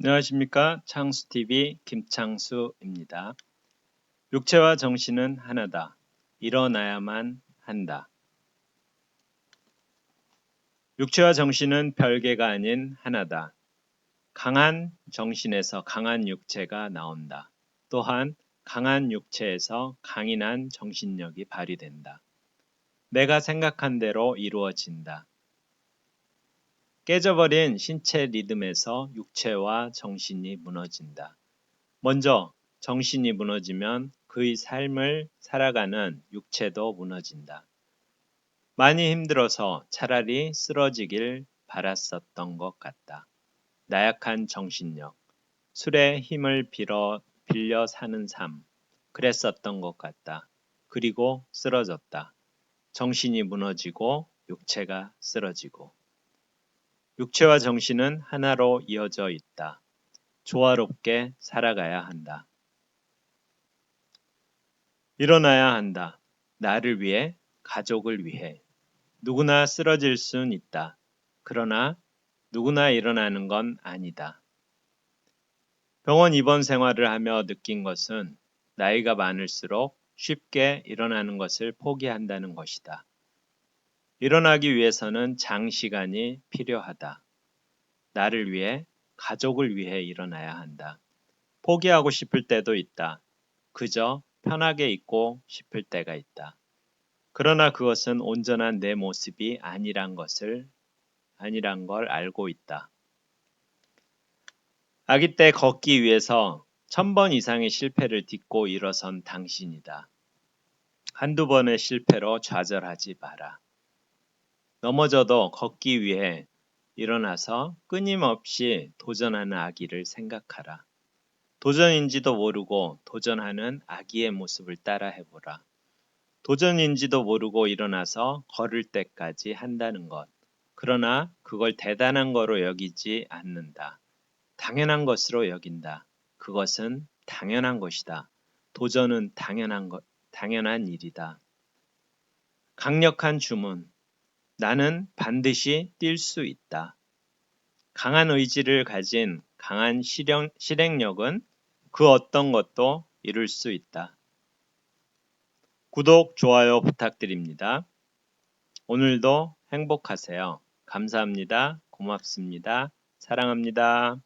안녕하십니까 창수TV 김창수입니다. 육체와 정신은 하나다. 일어나야만 한다. 육체와 정신은 별개가 아닌 하나다. 강한 정신에서 강한 육체가 나온다. 또한 강한 육체에서 강인한 정신력이 발휘된다. 내가 생각한 대로 이루어진다. 깨져버린 신체 리듬에서 육체와 정신이 무너진다. 먼저 정신이 무너지면 그의 삶을 살아가는 육체도 무너진다. 많이 힘들어서 차라리 쓰러지길 바랐었던 것 같다. 나약한 정신력, 술의 힘을 빌어, 빌려 사는 삶, 그랬었던 것 같다. 그리고 쓰러졌다. 정신이 무너지고 육체가 쓰러지고. 육체와 정신은 하나로 이어져 있다. 조화롭게 살아가야 한다. 일어나야 한다. 나를 위해, 가족을 위해. 누구나 쓰러질 순 있다. 그러나 누구나 일어나는 건 아니다. 병원 입원 생활을 하며 느낀 것은 나이가 많을수록 쉽게 일어나는 것을 포기한다는 것이다. 일어나기 위해서는 장시간이 필요하다. 나를 위해, 가족을 위해 일어나야 한다. 포기하고 싶을 때도 있다. 그저 편하게 있고 싶을 때가 있다. 그러나 그것은 온전한 내 모습이 아니란 것을, 아니란 걸 알고 있다. 아기 때 걷기 위해서 천 번 이상의 실패를 딛고 일어선 당신이다. 한두 번의 실패로 좌절하지 마라. 넘어져도 걷기 위해 일어나서 끊임없이 도전하는 아기를 생각하라. 도전인지도 모르고 도전하는 아기의 모습을 따라 해보라. 도전인지도 모르고 일어나서 걸을 때까지 한다는 것. 그러나 그걸 대단한 거로 여기지 않는다. 당연한 것으로 여긴다. 그것은 당연한 것이다. 도전은 당연한 것, 당연한 일이다. 강력한 주문. 나는 반드시 뛸 수 있다. 강한 의지를 가진 강한 실행, 실행력은 그 어떤 것도 이룰 수 있다. 구독, 좋아요 부탁드립니다. 오늘도 행복하세요. 감사합니다. 고맙습니다. 사랑합니다.